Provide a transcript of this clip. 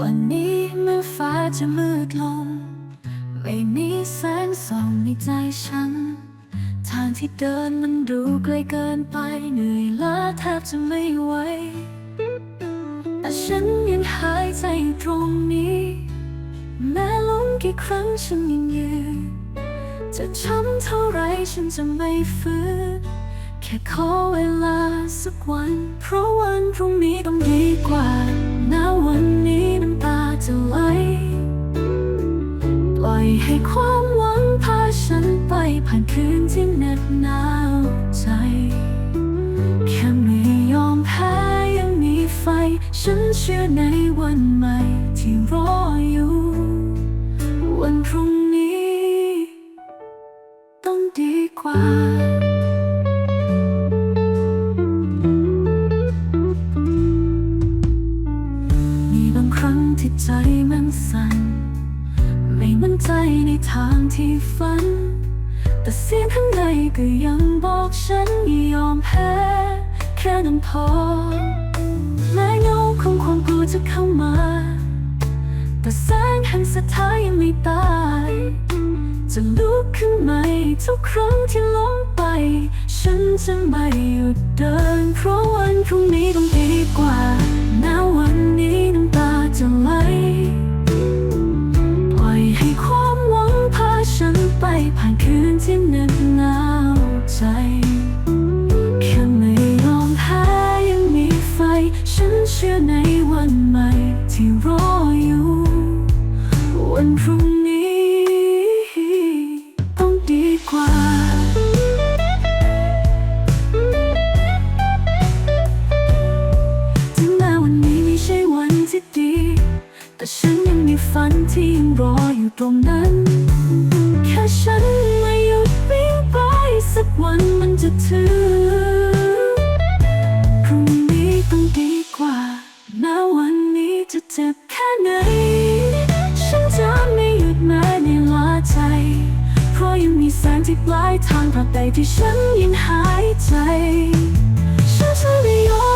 วันนี้แม้ฟ้าจะมืดลง ไม่มีแสงส่องในใจฉัน ทางที่เดินมันดูไกลเกินไปเหนื่อยล้าแทบจะไม่ไหว แต่ฉันยังหายใจอยู่ตรงนี้ แม้ล้มกี่ครั้งฉันยังยืน จะช้ำเท่าไรฉันจะไม่ฟื้นแค่ขอเวลาสักวัน เพราะวันพรุ่งนี้ต้องดีกว่า จะไหลปล่อยให้ความหวังพาฉันไปผ่านคืนที่เหน็บหนาวใจ แค่ไม่ยอมแพ้ยังมีไฟ ฉันเชื่อในวันใหม่ที่รออยู่ ใจมันสั่น ไม่มั่นใจในทางที่ฝัน แต่เสียงข้างในก็ยังบอกฉันอย่ายอมแพ้ แค่นั้นพอ แม้เงาของความกลัวจะเข้ามา แต่แสงแห่งศรัทธายังไม่ตาย จะลุกขึ้นใหม่ทุกครั้งที่ล้มไป ฉันจะไม่หยุดเดิน เพราะวันพรุ่งนี้ต้องดีกว่า ผ่านคืนที่เหน็บหนาวใจ แค่ไม่ยอมแพ้ยังมีไฟ ฉันเชื่อในวันใหม่ที่รออยู่ วันพรุ่งนี้ ต้องดีกว่าถึงแม้วันนี้ไม่ใช่วันที่ดี แต่ฉันยังมีฝันที่ยังรออยู่ตรงนั้น ฉันไม่หยุดวิ่งไปสักวันมันจะถึงพรุ่งนี้ต้องดีกว่าแม้วันนี้จะเจ็บแค่ไหน ฉันจะไม่หยุดแม้ในลาใจ เพราะยังมีแสงที่ปลายทางตราบใดที่ฉันยังหายใจ ฉันจะไม่ยอม